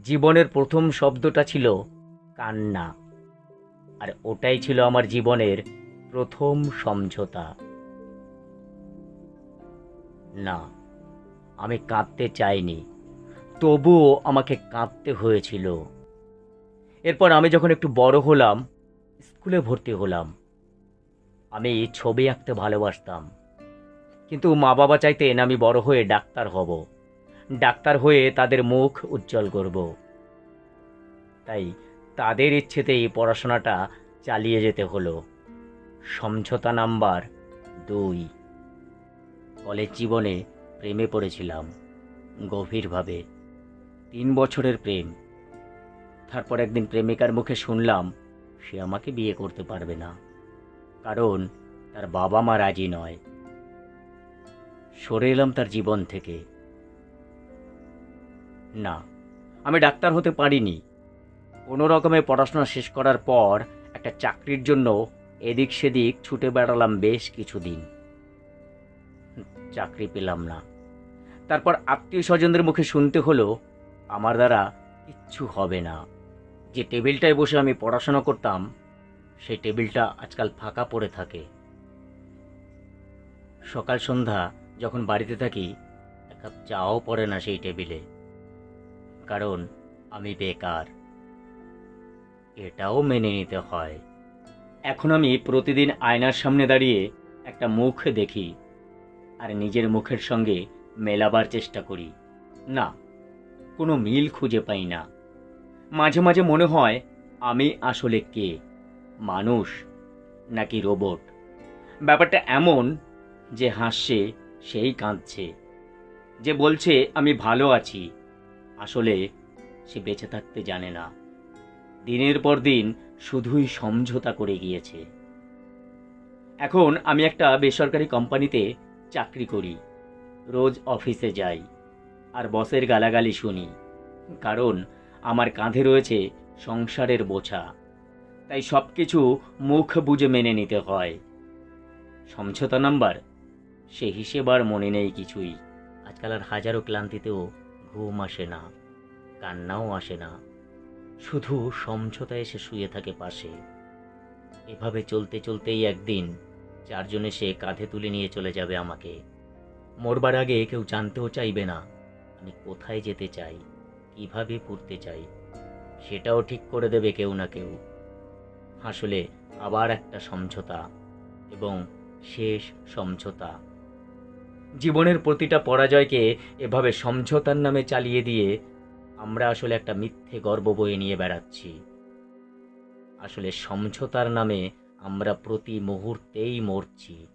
জীবনের প্রথম শব্দটা ছিল কান্না। আর ওটাই ছিল আমার জীবনের প্রথম সমঝোতা। না, আমি কাঁদতে চাইনি, তবুও আমাকে কাঁদতে হয়েছিল। এরপর আমি যখন একটু বড় হলাম, স্কুলে ভর্তি হলাম, আমি ছবি আঁকতে ভালোবাসতাম। কিন্তু মা বাবা চাইতেন আমি বড় হয়ে ডাক্তার হব। ডাক্তার হয়ে তাদের মুখ উজ্জ্বল করব। তাই তাদের ইচ্ছেতেই পড়াশোনাটা চালিয়ে যেতে হলো। সমঝোতা নাম্বার দুই। কলেজ জীবনে প্রেমে পড়েছিলাম, গভীরভাবে। তিন বছরের প্রেম। তারপর একদিন প্রেমিকার মুখে শুনলাম, সে আমাকে বিয়ে করতে পারবে না। কারণ তার বাবা মা রাজি নয়। সরে এলাম তার জীবন থেকে। না, আমি ডাক্তার হতে পারিনি। কোনো রকমে পড়াশোনা শেষ করার পর একটা চাকরির জন্য এদিক সেদিক ছুটে বেড়ালাম বেশ কিছুদিন। চাকরি পেলাম না। তারপর আত্মীয় স্বজনদের মুখে শুনতে হলো, আমার দ্বারা কিচ্ছু হবে না। যে টেবিলটায় বসে আমি পড়াশোনা করতাম, সেই টেবিলটা আজকাল ফাঁকা পড়ে থাকে। সকাল সন্ধ্যা যখন বাড়িতে থাকি, এক কাপ চাও পড়ে না সেই টেবিলে। কারণ আমি বেকার। এটাও মেনে নিতে হয়। এখন আমি প্রতিদিন আয়নার সামনে দাঁড়িয়ে একটা মুখ দেখি আর নিজের মুখের সঙ্গে মেলাবার চেষ্টা করি। না, কোনো মিল খুঁজে পাই না। মাঝে মাঝে মনে হয়, আমি আসলে কে? মানুষ নাকি রোবট? ব্যাপারটা এমন যে হাসছে, সেই কাঁদছে। যে বলছে, আমি ভালো আছি। আসলে সে বেঁচে থাকতে জানে না। দিনের পর দিন শুধুই সমঝোতা করে গিয়েছে। এখন আমি একটা বেসরকারি কোম্পানিতে চাকরি করি। রোজ অফিসে যাই আর বসের গালাগালি শুনি। কারণ আমার কাঁধে রয়েছে সংসারের বোঝা। তাই সব কিছু মুখ বুঝে মেনে নিতে হয়। সমঝোতা নাম্বার, সে হিসেব আর মনে নেই কিছুই। আজকাল আর হাজারো ক্লান্তিতেও ঘুম আসে না, কান্নাও আসে না। শুধু সমঝোতা এসে শুয়ে থাকে পাশে। এভাবে চলতে চলতেই একদিন চারজন এসে কাঁধে তুলে নিয়ে চলে যাবে আমাকে। মরবার আগে কেউ জানতেও চাইবে না আমি কোথায় যেতে চাই, কীভাবে পড়তে চাই, সেটাও ঠিক করে দেবে কেউ না কেউ। আসলে আবার একটা সমঝোতা এবং শেষ সমঝোতা। জীবনের প্রতিটা পরাজয়কে এভাবে সমঝোতার নামে চালিয়ে দিয়ে আমরা আসলে একটা মিথ্যে গর্ব বয়ে নিয়ে বেড়াচ্ছি। আসলে সমঝোতার নামে আমরা প্রতি মুহূর্তেই মরছি।